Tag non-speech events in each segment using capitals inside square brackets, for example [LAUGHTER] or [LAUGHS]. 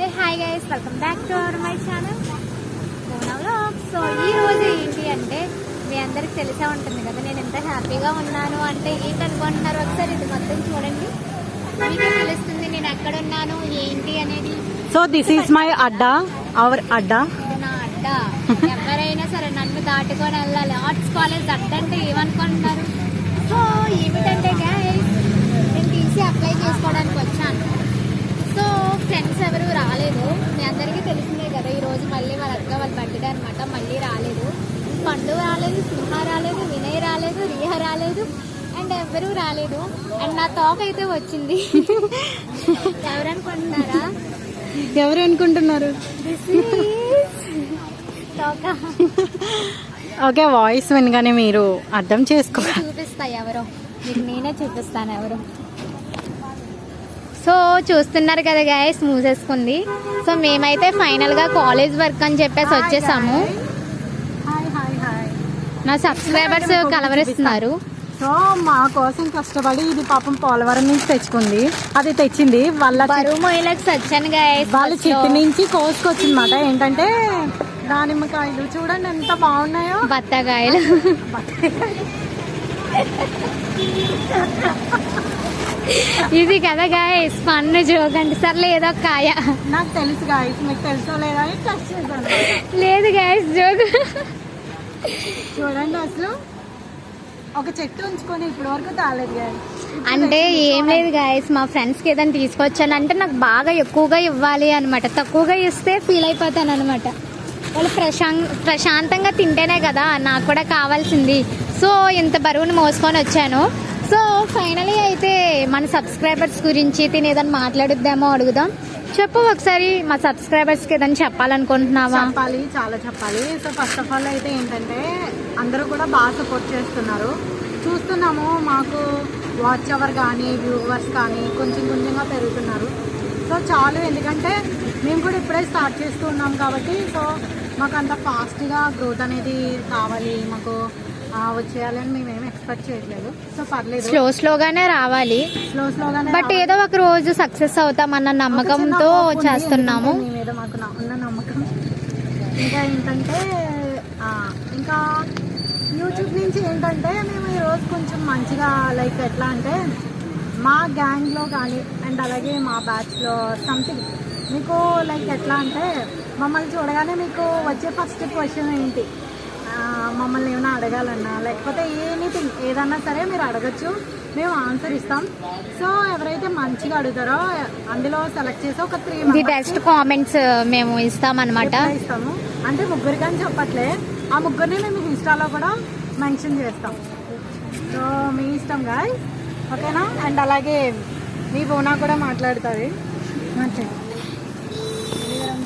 Hey hi guys welcome back to our my channel so ఈ రోజు ఏంటి అంటే మీ అందరికి తెలిసే ఉంటుంది కదా నేను ఎంత హ్యాపీగా ఉన్నాను అంటే ఏంటి అనుకుంటున్నారు ఒకసారి ఇది మొత్తం చూడండి. మీకు తెలుస్తుంది నేను ఎక్కడ ఉన్నాను ఏంటి అనేది. So this is my Adda our అడ్డా. నా అడ్డ? ఎవరైనా సరే నన్ను దాటుకొని వెళ్ళాలి. ఆర్ట్స్ కాలేజ్ అడ్డ అంటే ఏమనుకుంటున్నారు? సో ఏమిటంటే గైస్ నేను తీసి అప్లై చేసుకోవడానికి వచ్చాను. సో ఫ్రెండ్స్ ఎవరు రాలేదు. మీ అందరికీ తెలిసిందే కదా ఈ రోజు మళ్ళీ వాళ్ళ అక్క వాళ్ళ బర్త్డే అనమాట మళ్ళీ రాలేదు. పండు రాలేదు సింహ రాలేదు వినయ్ రాలేదు రిహ రాలేదు అండ్ ఎవరూ రాలేదు. అండ్ నా తోక అయితే వచ్చింది. ఎవరు అనుకుంటున్నారు? Is తోక ఓకే వాయిస్ వినగానే మీరు అర్థం చేసుకో చూపిస్తా ఎవరో. మీకు నేనే చూపిస్తాను ఎవరో. సో చూస్తున్నారు కదా గాయస్ మూసేసుకుంది. సో మేమైతే ఫైనల్గా కాలేజ్ వర్క్ అని చెప్పేసి వచ్చేసాము. నా సబ్స్క్రైబర్స్ కలవరిస్తున్నారు. సో మా కోసం కష్టపడి ఇది పాపం పోలవరం నుంచి తెచ్చుకుంది. అది తెచ్చింది వాళ్ళ మొయ్యలకు సచ్చాను గాయస్ వాళ్ళ చెట్టు నుంచి కోసుకొచ్చిందన్నమాట. ఏంటంటే దానిమ్మకాయలు చూడండి ఎంత బాగున్నాయో. బత్తకాయలు. [LAUGHS] [LAUGHS] ఇది కదా గాయస్ పన్ను జోకండి సర్లే ఏదో కాయ. నాకు తెలుసు గాయస్ మీకు తెలుసో లేదా అని టచ్ చేశాను లేదు గాయస్ జోక్ చూడండి అసలు. ఒక చెట్టు ఉంచుకొని ఇప్పటి వరకు తాలేదు గాయస్ అంటే ఏం లేదు గాయస్ మా ఫ్రెండ్స్కి ఏదైనా తీసుకొచ్చాను అంటే నాకు బాగా ఎక్కువగా ఇవ్వాలి అనమాట తక్కువగా ఇస్తే ఫీల్ అయిపోతాను అనమాట వాళ్ళు ప్రశాం ప్రశాంతంగా తింటేనే కదా నాకు కూడా కావాల్సింది. సో ఇంత బరువుని మోసుకొని వచ్చాను. సో ఫైనలీ అయితే మన సబ్స్క్రైబర్స్ గురించి తిని ఏదైనా మాట్లాడుద్దామో అడుగుదాం. చెప్పు ఒకసారి మా సబ్స్క్రైబర్స్కి ఏదైనా చెప్పాలనుకుంటున్నావా? చెప్పాలి చాలా చెప్పాలి. సో ఫస్ట్ ఆఫ్ ఆల్ అయితే ఏంటంటే అందరూ కూడా బాగా సపోర్ట్ చేస్తున్నారు. చూస్తున్నాము మాకు వాచ్ అవర్ కానీ వ్యూవర్స్ కానీ కొంచెం కొంచెంగా పెరుగుతున్నారు. సో చాలు ఎందుకంటే మేము కూడా ఇప్పుడే స్టార్ట్ చేస్తూ ఉన్నాం కాబట్టి సో మాకు అంత ఫాస్ట్గా గ్రోత్ అనేది కావాలి మాకు వచ్చేయాలని మేము ఏం ఎక్స్పెక్ట్ చేయట్లేదు. సో పర్లేదు. స్లో స్లోగానే రావాలి. స్లో స్లోగానే బట్ ఏదో ఒక రోజు సక్సెస్ అవుతామన్న నమ్మకంతో చేస్తున్నాము. మీద మాకు ఉన్న నమ్మకం. ఇంకా ఏంటంటే ఇంకా యూట్యూబ్ నుంచి ఏంటంటే మేము ఈరోజు కొంచెం మంచిగా లైక్ ఎట్లా అంటే మా గ్యాంగ్లో కానీ అండ్ అలాగే మా బ్యాచ్లో సంథింగ్ మీకు లైక్ ఎట్లా అంటే మమ్మల్ని చూడగానే మీకు వచ్చే ఫస్ట్ క్వశ్చన్ ఏంటి? మమ్మల్ని ఏమైనా అడగాలన్నా? లేకపోతే ఎనీథింగ్ ఏదన్నా సరే మీరు అడగచ్చు. మేము ఆన్సర్ ఇస్తాం. సో ఎవరైతే మంచిగా అడుగుతారో అందులో సెలెక్ట్ చేసి ఒక త్రీ ది బెస్ట్ కామెంట్స్ మేము ఇస్తామన్నమాట. ఇస్తాము. అంటే ముగ్గురికి అని చెప్పట్లే. ఆ ముగ్గురిని మేము ఇన్స్టాలో కూడా మెన్షన్ చేస్తాం. సో మీ ఇష్టం గాయ్ ఓకేనా అండ్ అలాగే మీ బోనా కూడా మాట్లాడుతుంది. మాట్లాడు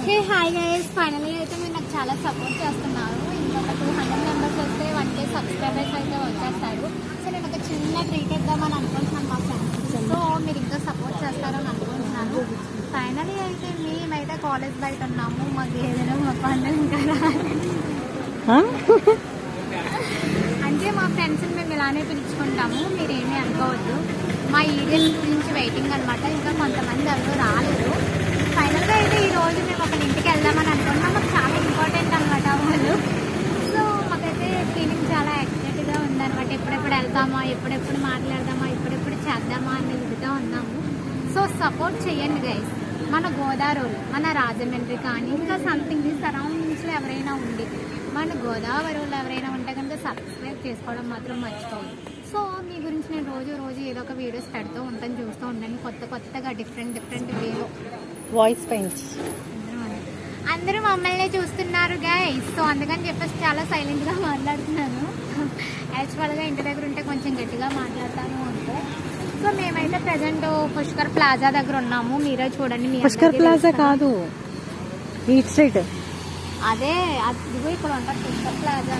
హే హాయ్ గైస్ ఫైనలీ అయితే మీరు నాకు చాలా సపోర్ట్ చేస్తున్నారు. టూ హండ్రెడ్ మెంబర్స్ వస్తే వన్ కే సబ్స్క్రైబర్స్ అయితే వచ్చేస్తారు. సో నేను ఒక చిన్న ట్రీట్ ఇద్దామని అనుకుంటున్నాను మా ఫ్రెండ్స్ సో మీరు ఇంకా సపోర్ట్ చేస్తారని అనుకుంటున్నాను. ఫైనలీ అయితే మేమైతే కాలేజ్ బయట ఉన్నాము. మాకు ఏదైనా మా పండుగ ఇంకా రాలేదు. అంటే మా ఫ్రెండ్స్ని మేము ఇలానే పిలుచుకుంటాము. మీరేమీ అనుకోవద్దు. మా ఈడియన్స్ గురించి వెయిటింగ్ అనమాట ఇంకా కొంతమంది ఎవరు రాలేదు ఫైనల్గా అయితే ఈ రోజు మేము ఒక ఇంటికి వెళ్దామని అనుకుంటున్నాం మాకు చాలా ఇంపార్టెంట్ అనమాట వాళ్ళు సో మాకైతే ఫీలింగ్ చాలా ఎక్సైటెడ్గా ఉందన్నమాట ఎప్పుడెప్పుడు వెళ్తామా ఎప్పుడెప్పుడు మాట్లాడదామా ఎప్పుడెప్పుడు చేద్దామా అనే ఇదిగా ఉన్నాము. సో సపోర్ట్ చేయండి గైస్ మన గోదావరి మన రాజమండ్రి కానీ ఇంకా సంథింగ్ సరౌండింగ్స్లో ఎవరైనా ఉండి మన గోదావరిలో ఎవరైనా ఉంటే కనుక సబ్స్క్రైబ్ చేసుకోవడం మాత్రం మర్చిపోవద్దు. సో మీ గురించి నేను రోజు రోజు ఏదో ఒక వీడియోస్ పెడుతూ ఉంటాను చూస్తూ ఉంటాను కొత్త కొత్తగా డిఫరెంట్ డిఫరెంట్ వేలో వాయిస్ పెంచి అందరూ మమ్మల్ని చూస్తున్నారు గైస్ సో అందుకని చెప్పేసి చాలా సైలెంట్గా మాట్లాడుతున్నాను. యాక్చువల్గా ఇంటి దగ్గర ఉంటే కొంచెం గట్టిగా మాట్లాడతాను అంటే. సో మేమైతే ప్రజెంట్ పుష్కర్ ప్లాజా దగ్గర ఉన్నాము. మీరే చూడండి పుష్కర్ ప్లాజా కదా. ఈట్ స్ట్రీట్ అదే అదిగో ఇక్కడ ఉంటుంది పుష్కర్ ప్లాజా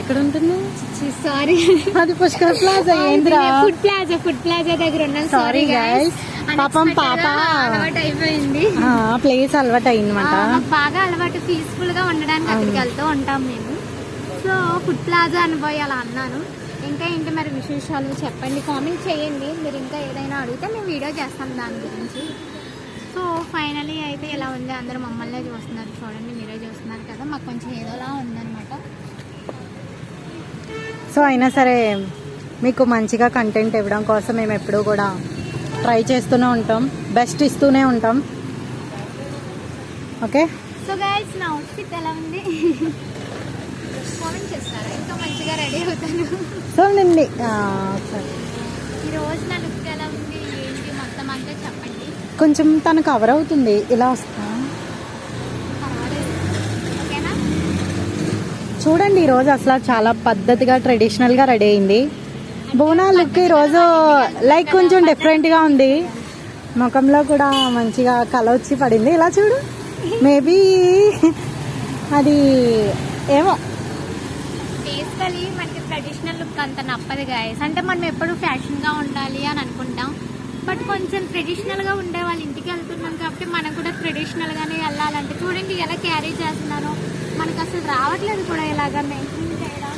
ఎక్కడ ఉంటుంది సారీ. అది పుష్కర్ ప్లాజా ఏంద్రా? ఫుడ్ ప్లాజా ఫుడ్ ప్లాజా దగ్గర Sorry, సారీ guys. పాపం పాప. అలవాటు అయిపోయింది. ప్లేస్ అలవాటు అయిందన్నమాట. బాగా అలవాటు పీస్ఫుల్గా ఉండడానికి అక్కడికి వెళ్తూ ఉంటాం మేము. సో ఫుడ్ ప్లాజా అనుభవి అలా అన్నాను. ఇంకా ఏంటి మరి విశేషాలు చెప్పండి. కామెంట్ చేయండి. మీరు ఇంకా ఏదైనా అడిగితే మేము వీడియో చేస్తాం దాని గురించి. సో ఫైనలీ అయితే ఇలా ఉంది? అందరూ మమ్మల్నే చూస్తున్నారు చూడండి. మీరే చూస్తున్నారు కదా. మాకు కొంచెం ఏదోలా ఉందన్నమాట. సో అయినా సరే మీకు మంచిగా కంటెంట్ ఇవ్వడం కోసం మేము ఎప్పుడూ కూడా ట్రై చేస్తూనే ఉంటాం. బెస్ట్ ఇస్తూనే ఉంటాం. ఓకే సో గైస్ నా అవుట్ఫిట్ ఎలా ఉంది? చేస్తారా ఇంకా మంచిగా రెడీ అవుతాను. సరే. ఈ రోజు నా లుక్ ఎలా ఉంది ఏంటి మొత్తం అంతా చెప్పండి. కొంచెం తను కవర్ అవుతుంది. ఇలా వస్తా. చూడండి ఈరోజు అసలు చాలా పద్ధతిగా ట్రెడిషనల్గా రెడీ అయింది. బోనా లుక్ ఈరోజు లైక్ కొంచెం డిఫరెంట్గా ఉంది. ముఖంలో కూడా మంచిగా కల వచ్చి పడింది. ఇలా చూడు. మేబీ అది ఏమో. బేసికలీ మనకి ట్రెడిషనల్ లుక్ అంత నప్పదు గాయస్ అంటే మనం ఎప్పుడు ఫ్యాషన్గా ఉండాలి అని అనుకుంటాం. బట్ కొంచెం ట్రెడిషనల్గా ఉండే వాళ్ళ ఇంటికి వెళ్తున్నాం కాబట్టి మనం కూడా ట్రెడిషనల్గానే వెళ్ళాలంటే చూడండి ఎలా క్యారీ చేస్తున్నానో మనకు అసలు రావట్లేదు కూడా ఇలాగా మెయింటైన్ చేయడం.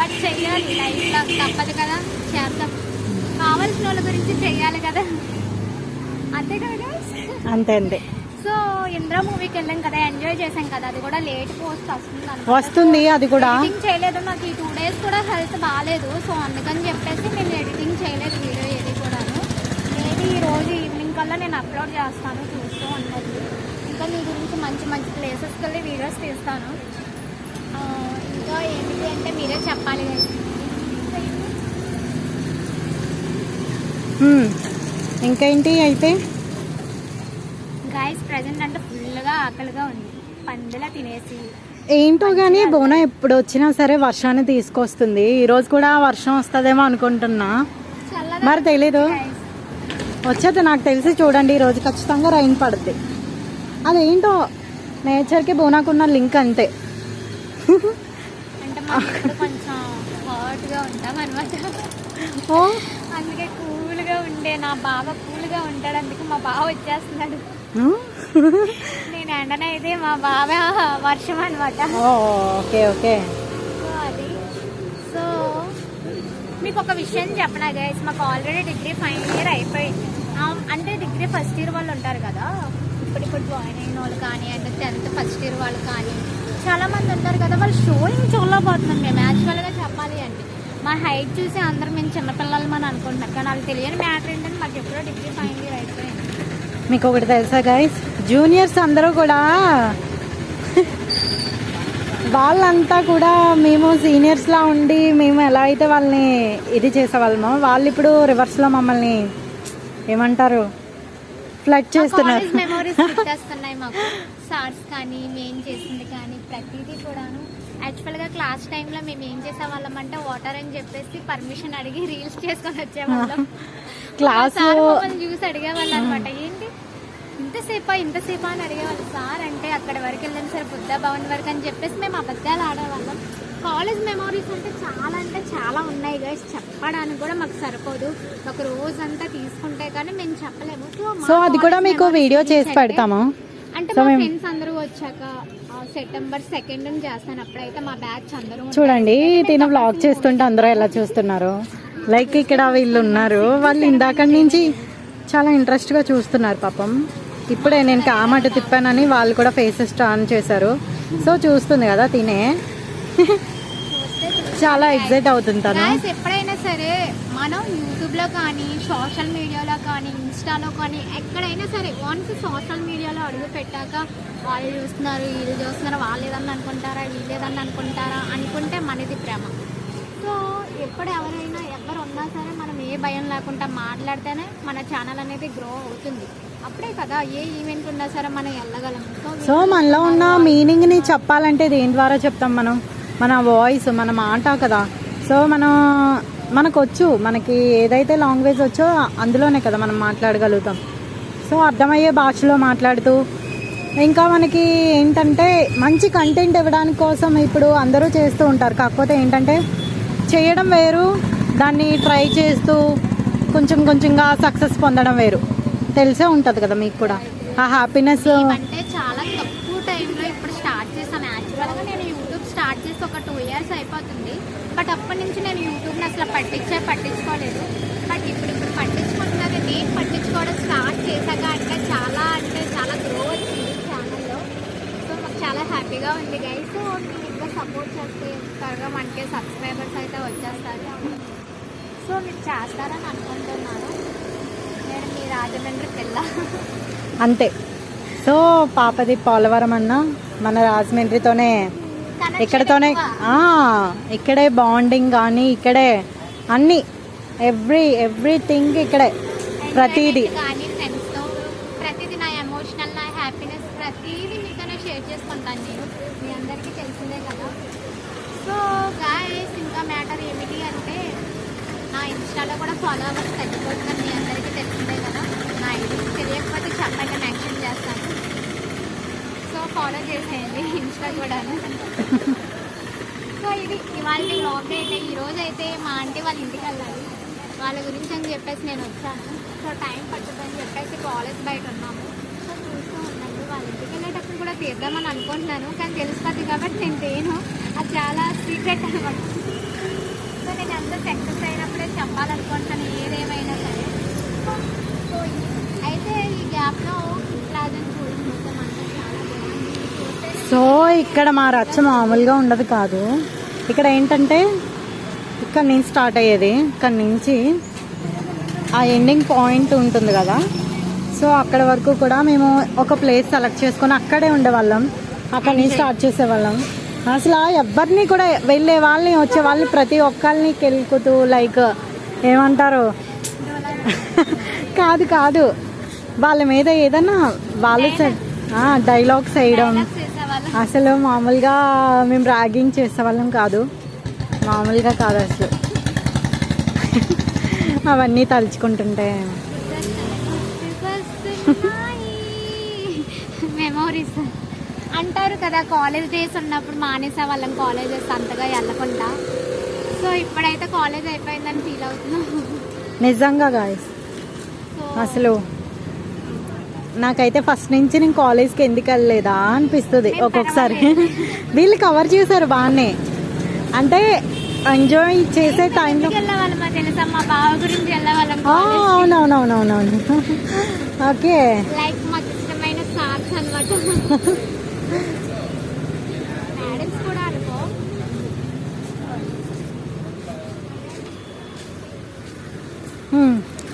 బట్ చెయ్యాలి లైఫ్లో తప్పదు కదా చేద్దాం. కావాల్సిన వాళ్ళ గురించి చెయ్యాలి కదా. అంతే కదా? అంతే అంతే. సో ఇంద్ర మూవీకి వెళ్ళాం కదా ఎంజాయ్ చేసాం కదా అది కూడా లేట్ పోస్ట్ వస్తుంది. వస్తుంది అది కూడా. ఎడిటింగ్ చేయలేదు నాకు ఈ టూ డేస్ కూడా హెల్త్ బాగాలేదు సో అందుకని చెప్పేసి నేను ఎడిటింగ్ చేయలేదు వీడియో ఏది కూడాను. మేబీ ఈ రోజు ఈవినింగ్ కల్లా నేను అప్లోడ్ చేస్తాను చూస్తూ ఉండదు ఇంకా మీ గురించి మంచి మంచి ప్లేసెస్కి వెళ్ళి వీడియోస్ తీస్తాను. ఇంకా ఏమిటి అంటే మీరే చెప్పాలి. ఇంకేంటి అయితే? గాయస్ ప్రజెంట్ అంటే ఫుల్గా ఆకలిగా ఉంది. పందులా తినేసి. ఏంటో కానీ బోనా ఎప్పుడు వచ్చినా సరే వర్షాన్ని తీసుకొస్తుంది. ఈరోజు కూడా వర్షం వస్తుందేమో అనుకుంటున్నా. మరి తెలీదు. వచ్చేది నాకు తెలిసి చూడండి ఈరోజు ఖచ్చితంగా రైన్ పడుద్ది. అదేంటో నేచర్కి బోనాకున్న లింక్ అంతే. అందుకే కూల్గా ఉండే. నా బావ కూల్గా ఉంటాడు అందుకే మా బావ వచ్చేస్తున్నాడు? నేను ఎండనైతే మా వర్షం అనమాట ఓకే ఓకే. సో అది. సో మీకు ఒక విషయం చెప్పనా గైస్ మాకు ఆల్రెడీ డిగ్రీ ఫైనల్ ఇయర్ అయిపోయింది. అంటే డిగ్రీ ఫస్ట్ ఇయర్ వాళ్ళు ఉంటారు కదా? ఇప్పుడు ఇప్పుడు జాయిన్ అయిన వాళ్ళు కానీ అంటే టెన్త్ ఫస్ట్ ఇయర్ వాళ్ళు కానీ చాలా మంది ఉంటారు కదా వాళ్ళు షోయింగ్ చూడలేకపోతున్నాం మేము యాక్చువల్గా చెప్పాలి అంటే. మా హైట్ చూసి అందరం మేము చిన్నపిల్లలు అని అనుకుంటున్నాం. కానీ వాళ్ళకి తెలియని మ్యాటర్ ఏంటంటే మాకు ఎప్పుడో డిగ్రీ ఫైనల్ ఇయర్ అయిపోయింది. మీకు ఒకటి తెలుసా గైస్ జూనియర్స్ అందరూ కూడా వాళ్ళంతా కూడా మేము సీనియర్స్లా ఉండి మేము ఎలా అయితే వాళ్ళని ఇది చేసేవాళ్ళమో వాళ్ళు ఇప్పుడు రివర్స్లో మమ్మల్ని ఏమంటారు? ఫ్లడ్ చేస్తున్నారు. సార్స్ [LAUGHS] కానీ మేము చేసింది కానీ ప్రతిదీ కూడాను. యాక్చువల్గా క్లాస్ టైంలో మేము ఏం చేసేవాళ్ళం అంటే వాటర్ అని చెప్పేసి పర్మిషన్ అడిగి రీల్స్ చేసుకొని వచ్చేవాళ్ళం. [LAUGHS] క్లాసు చూసి అడిగేవాళ్ళు అనమాట ఏంటి ఇంతసేపా ఇంతసేపా అని అడిగేవాళ్ళు సార్ అంటే అక్కడ వరకు వెళ్ళాం సార్ బుద్ధ భవన్ వరకు అని చెప్పేసి మేము అబద్ధాలు ఆడేవాళ్ళం. కాలేజ్ మెమోరీస్ అంటే చాలా అంటే చాలా ఉన్నాయి గైస్ చెప్పడానికి కూడా మాకు సరిపోదు. ఒక రోజంతా తీసుకుంటే కానీ మేము చెప్పలేము. సో అది కూడా మీకు వీడియో చేసి పెడతాము? అంటే మా ఫ్రెండ్స్ అందరూ వచ్చాక సెప్టెంబర్ సెకండ్ చేస్తాను. అప్పుడైతే మా బ్యాచ్ అందరూ. చూడండి తిను బ్లాగ్ చేస్తుంటే అందరూ ఎలా చూస్తున్నారు? లైక్ ఇక్కడ వీళ్ళు ఉన్నారు. వాళ్ళు ఇందాక నుంచి చాలా ఇంట్రెస్ట్గా చూస్తున్నారు పాపం. ఇప్పుడే నేను కామట తిప్పానని వాళ్ళు కూడా ఫేసెస్ టర్న్ చేశారు. సో చూస్తుంది కదా తినే. చాలా ఎగ్జైట్ అవుతుంది తను. ఎప్పుడైనా సరే మనం యూట్యూబ్లో కానీ సోషల్ మీడియాలో కానీ ఇన్స్టాలో కానీ ఎక్కడైనా సరే వన్స్ సోషల్ మీడియాలో అడుగు పెట్టాక వాళ్ళు చూస్తున్నారు వీళ్ళు చూస్తున్నారు వాళ్ళు ఏదన్నా అనుకుంటారా వీళ్ళు ఏదన్నా అనుకుంటారా అనుకుంటే మనది ప్రేమ సో ఎప్పుడు ఎవరైనా ఎవరు ఉన్నా సరే మనం ఏ భయం లేకుండా మాట్లాడితేనే మన ఛానల్ అనేది గ్రో అవుతుంది. అప్పుడే కదా ఏ ఈవెంట్ ఉన్నా సరే మనం వెళ్ళగలం. సో మనలో ఉన్న మీనింగ్ని చెప్పాలంటే దేని ద్వారా చెప్తాం మనం? మన వాయిస్ మన మాట కదా. సో మనం మనకు వచ్చు మనకి ఏదైతే లాంగ్వేజ్ వచ్చో అందులోనే కదా మనం మాట్లాడగలుగుతాం. సో అర్థమయ్యే భాషలో మాట్లాడుతూ ఇంకా మనకి ఏంటంటే మంచి కంటెంట్ ఇవ్వడానికి కోసం ఇప్పుడు అందరూ చేస్తూ ఉంటారు. కాకపోతే ఏంటంటే చేయడం వేరు దాన్ని ట్రై చేస్తూ కొంచెం కొంచెంగా సక్సెస్ పొందడం వేరు. తెలిసే ఉంటుంది కదా మీకు కూడా. ఆ హ్యాపీనెస్ అంటే చాలా తక్కువ టైంలో ఇప్పుడు స్టార్ట్ చేశాను. యాక్చువల్గా నేను యూట్యూబ్ స్టార్ట్ చేసి ఒక టూ ఇయర్స్ అయిపోతుంది. బట్ అప్పటి నుంచి నేను యూట్యూబ్ని అసలు పట్టించే పట్టించుకోలేదు. బట్ ఇప్పుడు ఇప్పుడు పట్టించుకుంటున్నాను నేను పట్టించుకోవడం స్టార్ట్ చేశాక అంటే చాలా అంటే చాలా గ్రో వచ్చింది ఛానల్లో సో మాకు చాలా హ్యాపీగా ఉంది గైస్ సో మీరు ఇంకా సపోర్ట్ చేస్తే త్వరగా మనకి సబ్స్క్రైబర్స్ అయితే వచ్చేస్తారు సో మీరు చేస్తారని అనుకుంటున్నాను. రాజమండ్రి పిల్ల అంతే. సో పాపది పోలవరం అన్న మన రాజమండ్రితోనే ఇక్కడతోనే ఇక్కడే బాండింగ్ కానీ ఇక్కడే అన్నీ ఎవ్రీ ఎవ్రీథింగ్ ఇక్కడే ప్రతిదీ. ప్రతిదీ నా ఎమోషనల్ నా హ్యాపీనెస్ ప్రతిదీ మీతోనే షేర్ చేసుకుంటాను నేను. మీ అందరికీ తెలిసిందే కదా. సో గాయస్ ఇంకా మ్యాటర్ ఏమిటి అంటే నా ఇన్స్టాలో కూడా ఫాలోవర్స్ తగ్గిపోతున్నారు మీ అందరికీ తెలిసిందే కదా. నా ఐడి తెలియకపోతే చెప్పండి మెన్షన్ చేస్తాను. సో ఫాలో చేసేయండి ఇన్స్టా కూడాను. సో ఇది ఇవాళ వ్లాగ్ అయితే ఈరోజు అయితే మా ఆంటీ వాళ్ళ ఇంటికి వెళ్ళాలి. వాళ్ళ గురించి అని చెప్పేసి నేను వచ్చాను. సో టైం పడుతుందని చెప్పేసి కాలేజ్ బయట ఉన్నాము. సో చూస్తూ ఉన్నాను వాళ్ళ ఇంటికి వెళ్ళేటప్పుడు కూడా తీద్దామని అనుకుంటున్నాను. కానీ తెలిసిపోద్ది కాబట్టి నేను తేను అది చాలా సీక్రెట్ అనమాట నేను ఎంత సక్సెస్ అయినప్పుడే చెప్పాలనుకుంటాను ఏదేమైనా సరే. సో. అయితే ఈ గ్యాప్లో సో ఇక్కడ మా రచ్చ మామూలుగా ఉండదు కాదు. ఇక్కడ ఏంటంటే ఇక్కడ నుంచి స్టార్ట్ అయ్యేది ఇక్కడ నుంచి ఆ ఎండింగ్ పాయింట్ ఉంటుంది కదా. సో అక్కడ వరకు కూడా మేము ఒక ప్లేస్ సెలెక్ట్ చేసుకొని అక్కడే ఉండేవాళ్ళం. అక్కడ నుంచి స్టార్ట్ చేసేవాళ్ళం. అసలు ఎవరిని కూడా వెళ్ళే వాళ్ళని వచ్చే వాళ్ళని ప్రతి ఒక్కరిని కెలుకుతూ లైక్ ఏమంటారు? కాదు కాదు. వాళ్ళ మీద ఏదన్నా వాళ్ళు డైలాగ్స్ వేయడం అసలు మామూలుగా మేము ర్యాగింగ్ చేసేవాళ్ళం కాదు. మామూలుగా కాదు అసలు. అవన్నీ తలుచుకుంటుంటే. మెమోరీస్ [LAUGHS] అంటారు కదా కాలేజ్ డేస్ ఉన్నప్పుడు మానేసే వాళ్ళం కాలేజెస్ అంతగా వెళ్ళకుండా. సో ఇప్పుడైతే కాలేజ్ అయిపోయిందని ఫీల్ అవుతున్నాం నిజంగా గాయస్ అసలు నాకైతే ఫస్ట్ నుంచి నేను కాలేజ్కి ఎందుకు వెళ్ళలేదా అనిపిస్తుంది ఒక్కొక్కసారి. వీళ్ళు కవర్ చేశారు బాగానే. అంటే ఎంజాయ్ చేసే టైంలో ఎందుకు వెళ్ళేవాళ్ళమో తెలుసా? మా బావ గురించి వెళ్ళేవాళ్ళం అవునవునవునవును. ఓకే. లైక్ మాకు ఇష్టమైన సార్స్ అనమాట [LAUGHS] మేడమ్స్ కూడా అనుకో.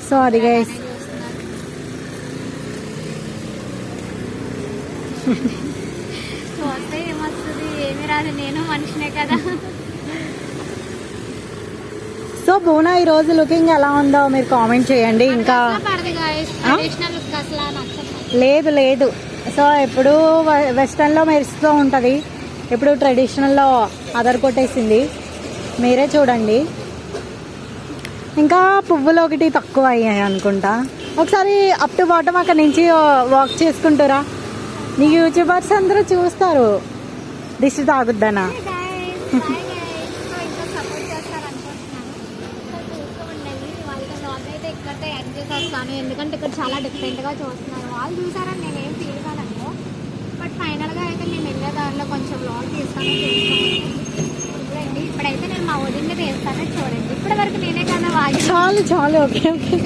సో అది గైస్. చూస్తే ఏమొస్తుంది? ఏమి రాదు. నేను మనిషినే కదా. సో బోనా ఈ రోజు లుకింగ్ ఎలా ఉందో మీరు కామెంట్ చేయండి. ఇంకా లేదు లేదు. సో ఎప్పుడు వెస్టర్న్లో మెరుస్తూ ఉంటుంది. ఇప్పుడు ట్రెడిషనల్లో అదర్ కొట్టేసింది. మీరే చూడండి. ఇంకా పువ్వులు ఒకటి తక్కువ అయ్యాయి అనుకుంటా. ఒకసారి అప్ టు బాటమ్ అక్కడ నుంచి వాక్ చేసుకుంటారా? నీ యూట్యూబర్స్ అందరూ చూస్తారు. దిష్టి తాగుద్దనా ఎందుకంటే ఇక్కడ చాలా డిఫరెంట్గా చూస్తున్నారు. వాళ్ళు చూసారని నేనేం ఫీల్ ఫైనల్గా అయితే మేము వెళ్ళే దారిలో కొంచెం వ్లాగ్ తీస్తాను చూడండి ఇప్పుడైతే నేను మా వదిలిని తీస్తాను చూడండి. ఇప్పటి వరకు నేనే కదా వాగి చాలు చాలు ఓకే ఓకే.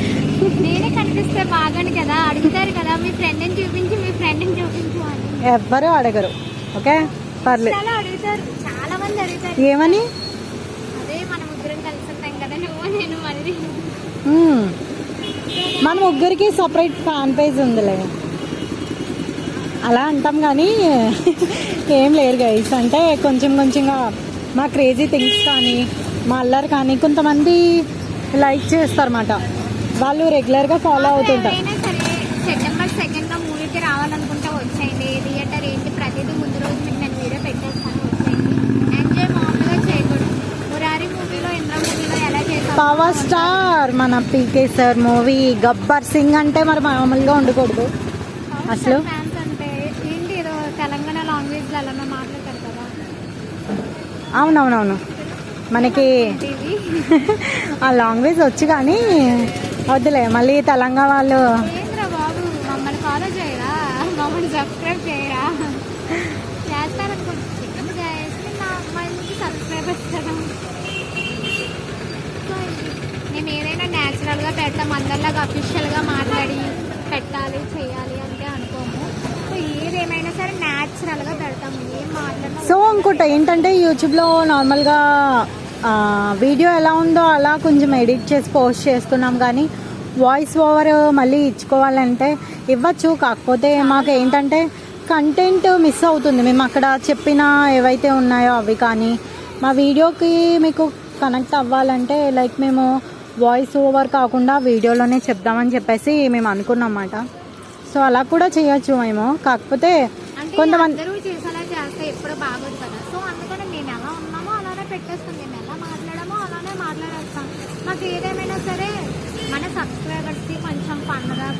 నేనే కనిపిస్తే బాగాను కదా. అడుగుతారు కదా మీ ఫ్రెండ్ని చూపించి మీ ఫ్రెండ్ని చూపించు అని. ఎవ్వరూ అడగరు ఓకే? పర్లేదు చాలా అడుగుతారు. చాలా మంది అడుగుతారు. ఏమని? అదే మనం ముగ్గురం కలిసి ఉంటాం కదా నువ్వు నేను మళ్ళీ. మన ముగ్గురికి సపరేట్ ఫ్యాన్ పేజ్ ఉందిలే. అలా అంటాం కానీ [LAUGHS] ఏం లేరు గైస్ అంటే కొంచెం కొంచెంగా మా క్రేజీ థింగ్స్ కానీ మా అల్లరి కానీ కొంతమంది లైక్ చేస్తారన్నమాట. వాళ్ళు రెగ్యులర్గా ఫాలో అవుతుంటారు. సెప్టెంబర్ సెకండ్లో మూవీకి రావాలనుకుంటే వచ్చేయండి. థియేటర్ ఏంటి? ప్రతిదీ ముందు రోజు మీకు నేను వీడియో పెట్టేస్తాను. వచ్చేయండి. ఎంజాయ్ మామూలుగా చేయకూడదు. మురారి మూవీలో ఇంద్ర మూవీలో ఎలా చేసాం పవర్ స్టార్ మన PK sir movie Gabbar Singh అంటే మరి మామూలుగా ఉండకూడదు. అసలు? ఫ్యాన్స్ అంటే ఏంటి ఏదో తెలంగాణ లాంగ్వేజ్లో అలా మాట్లాడతారు కదా అవునవునవును. మనకి ఆ లాంగ్వేజ్ వచ్చు కానీ వద్దులే మళ్ళీ తెలంగాణ వాళ్ళు మేము ఏదైనా న్యాచురల్గా పెడతాం అందరిలాగా అఫీషియల్గా మాట్లాడి పెట్టాలి చేయాలి అంటే అనుకోము సో ఏదేమైనా సరే న్యాచురల్గా ఏం సో ఇంకోటి ఏంటంటే యూట్యూబ్లో నార్మల్గా వీడియో ఎలా ఉందో అలా కొంచెం ఎడిట్ చేసి పోస్ట్ చేస్తున్నాం కానీ వాయిస్ ఓవర్ మళ్ళీ ఇచ్చుకోవాలంటే ఇవ్వచ్చు. కాకపోతే మాకు ఏంటంటే కంటెంట్ మిస్ అవుతుంది. మేము అక్కడ చెప్పిన ఏవైతే ఉన్నాయో అవి కానీ మా వీడియోకి మీకు కనెక్ట్ అవ్వాలంటే లైక్ మేము వాయిస్ ఓవర్ కాకుండా వీడియోలోనే చెప్దామని చెప్పేసి మేము అనుకున్నాం అన్నమాట. సో అలా కూడా చేయొచ్చు మేము. కాకపోతే కొంతమంది అందరూ చేసేలా చేస్తే ఎప్పుడు బాగోదు కదా. సో అందుకని మేము ఎలా ఉన్నామో అలానే పెట్టేస్తాం. మేము ఎలా మాట్లాడామో అలానే మాట్లాడేస్తాం. మాకు ఏదేమైనా సరే మన సబ్స్క్రైబర్స్కి కొంచెం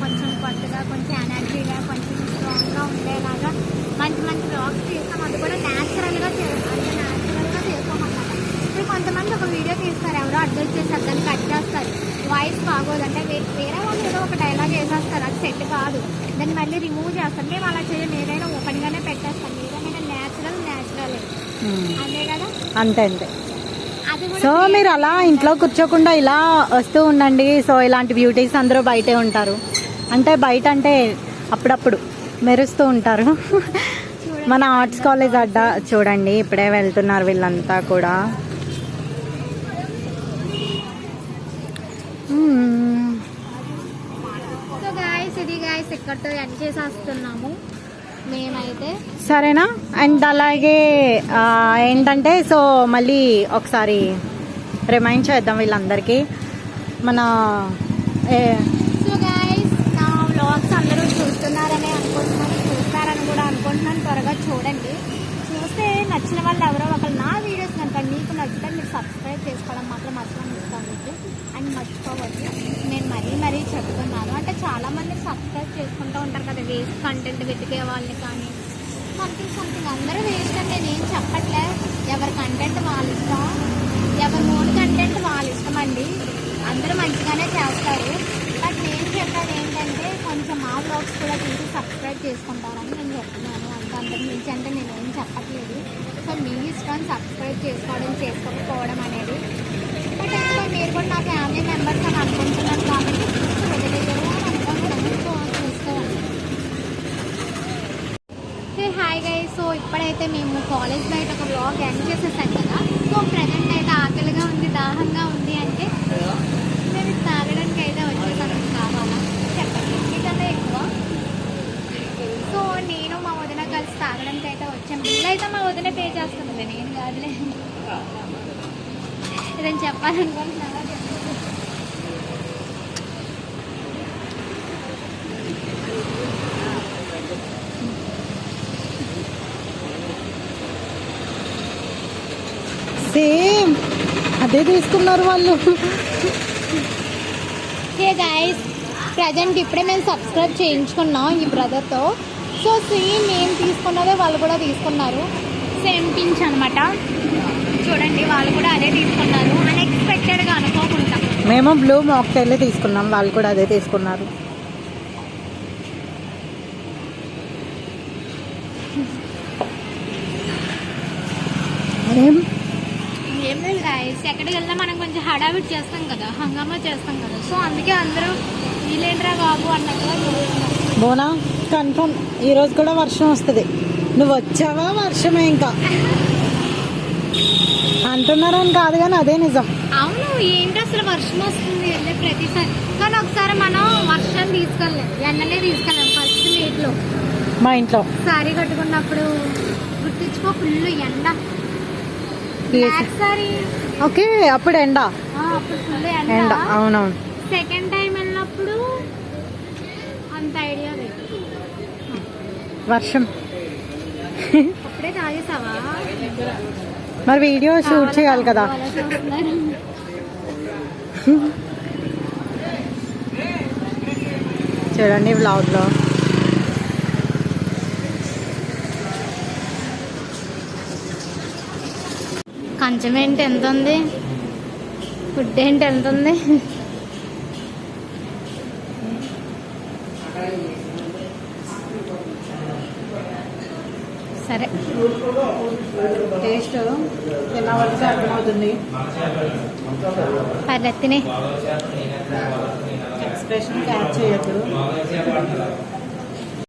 కొంచెం కొత్తగా కొంచెం ఎనర్జీగా కొంచెం స్ట్రాంగ్గా ఉండేలాగా మంచి మంచి బ్లాగ్స్ చేస్తాం. అది కూడా న్యాచురల్గా చే అంటే న్యాచురల్గా చేస్తామన్నమాట ఇప్పుడు కొంతమంది ఒక వీడియో తీస్తారు. ఎవరో అడ్జస్ట్ చేస్తారు దాన్ని కట్ చేస్తారు. వాయిస్ బాగోదంటే వేరే వాళ్ళు ఏదో ఒక డైలాగ్ వేసేస్తారు అది సెట్ కాదు. దాన్ని మళ్ళీ రిమూవ్ చేస్తాం. మేము అలా చేయం ఏదైనా ఓపెన్గానే పెట్టేస్తాం. ఏదైనా న్యాచురల్ న్యాచురల్ మ్మ్. అదే కదా? అంతే అంతే. సో మీరు అలా ఇంట్లో కూర్చోకుండా ఇలా వస్తూ ఉండండి. సో ఇలాంటి బ్యూటీస్ అందరూ బయటే ఉంటారు. అంటే బయట అంటే అప్పుడప్పుడు మెరుస్తూ ఉంటారు. మన ఆర్ట్స్ కాలేజ్ అడ్డ చూడండి. ఇప్పుడే వెళ్తున్నారు వీళ్ళంతా కూడా మ్మ్. సో గాయస్ ఇది గాయస్ ఇక్కడితో ఎండ్ చేసేస్తున్నాము. మేమైతే సరేనా? అండ్ అలాగే ఏంటంటే సో మళ్ళీ ఒకసారి రిమైండ్ చేద్దాం వీళ్ళందరికీ. మన సో గాయస్ నా వ్లాగ్స్ అందరూ చూస్తున్నారని అనుకుంటున్నాను చూస్తారని కూడా అనుకుంటున్నాను. త్వరగా చూడండి. నచ్చిన వాళ్ళు ఎవరో ఒకరు నా వీడియోస్ కనుక మీకు నచ్చితే మీరు సబ్స్క్రైబ్ చేసుకోవడం మాత్రం అసలు మీకు అండ్ మర్చిపోవద్దు. నేను మరీ మరీ చెప్తున్నాను. అంటే చాలామంది సబ్స్క్రైబ్ చేసుకుంటూ ఉంటారు కదా వేస్ట్ కంటెంట్ వెతికే వాళ్ళని కానీ. సంథింగ్ సంథింగ్ అందరూ వేస్ట్ అని నేను చెప్పట్లే. ఎవరి కంటెంట్ వాళ్ళ ఇష్టం? ఎవరి ఓన్ కంటెంట్ వాళ్ళ ఇష్టం అండి? అందరూ మంచిగానే చేస్తారు. బట్ నేను చెప్పేది ఏంటంటే కొంచెం మా బ్లాగ్స్ కూడా చూసి సబ్స్క్రైబ్ చేసుకుంటారని నేను చెప్తున్నాను. అంత అందరి నుంచి అంటే నేను చెప్పట్లేదు. సో మీ ఇష్టం సబ్స్క్రైబ్ చేసుకోవడం చేసుకోకపోవడం అనేది. బట్ ఇంకా మీరు కూడా నా ఫ్యామిలీ మెంబర్స్ అని అనుకుంటున్నాను కాబట్టి వదిలేయరు అని అనుకుంటున్నాను సో చూసుకోవాలి హే హాయ్ గై సో ఇప్పుడైతే మేము కాలేజ్ బయట ఒక బ్లాగ్ ఎండ్ చేసేసాం కదా. సో ప్రజెంట్ అయితే ఆకలిగా ఉంది దాహంగా ఉంది అంటే మేము తాగడానికి అయితే వచ్చేసాం. కావాలా? చెప్పండి. మీకన్నా ఎక్కువ? సో నేను మా కలిసి తాగడానికి అయితే వచ్చాం. బిల్ అయితే మా వదిన పే చేస్తుంది. నేను కాదులే. ఇదని చెప్పాలనుకుంటున్నావా? చెప్పు. సేమ్ అదే తీసుకున్నారు వాళ్ళు. హే ప్రజెంట్ ఇప్పుడే మేము సబ్స్క్రైబ్ చేయించుకున్నాం ఈ బ్రదర్తో సో సేమ్ మేము తీసుకున్నదే వాళ్ళు కూడా తీసుకున్నారు. సేమ్ పించ్ అనమాట చూడండి వాళ్ళు కూడా అదే తీసుకున్నారు. అన్ఎక్స్పెక్టెడ్గా అనుకోకుండా. మేము బ్లూ మాక్టైల్ తీసుకున్నాం. వాళ్ళు కూడా అదే తీసుకున్నారు. ఏం ఏం లేదు గైస్ ఎక్కడికి వెళ్తే మనం కొంచెం హడావిడి చేస్తాం కదా. హంగామా చేస్తాం కదా. సో అందుకే అందరూ వీలేంట్రా బాబు అన్నట్టుగా బోనా? కన్ఫర్మ్. ఈరోజు కూడా వర్షం వస్తుంది. నువ్వు వచ్చావా? వర్షమే ఇంకా. అంటున్నారని కాదు కానీ అదే నిజం. అవును ఏంటి అసలు వర్షం వస్తుంది వెళ్ళే ప్రతిసారి. కానీ ఒకసారి మనం వర్షం తీసుకెళ్ళాం ఎండలే తీసుకెళ్ళాం ఫస్ట్ నీటిలో. మా ఇంట్లో. సారీ కట్టుకున్నప్పుడు గుర్తించుకో ఫుల్ ఎండ. బ్లాక్ సారీ. ఓకే అప్పుడు ఎండ. అప్పుడు ఫుల్ ఎండ. ఎండ అవునవును. సెకండ్ టైం వెళ్ళినప్పుడు అంత ఐడియా లేదు వర్షం. మరి వీడియో షూట్ చేయాలి కదా. చూడండి వ్లాగ్లో. కంచం ఏంటి? ఎంత ఉంది? ఫుడ్ ఏంటి? ఎంత ఉంది సరే టేస్ట్ తిన్న అర్థమవుతుంది. పర్లేదు తినే ఎక్స్ప్రెషన్ క్యాచ్ చేయొద్దు.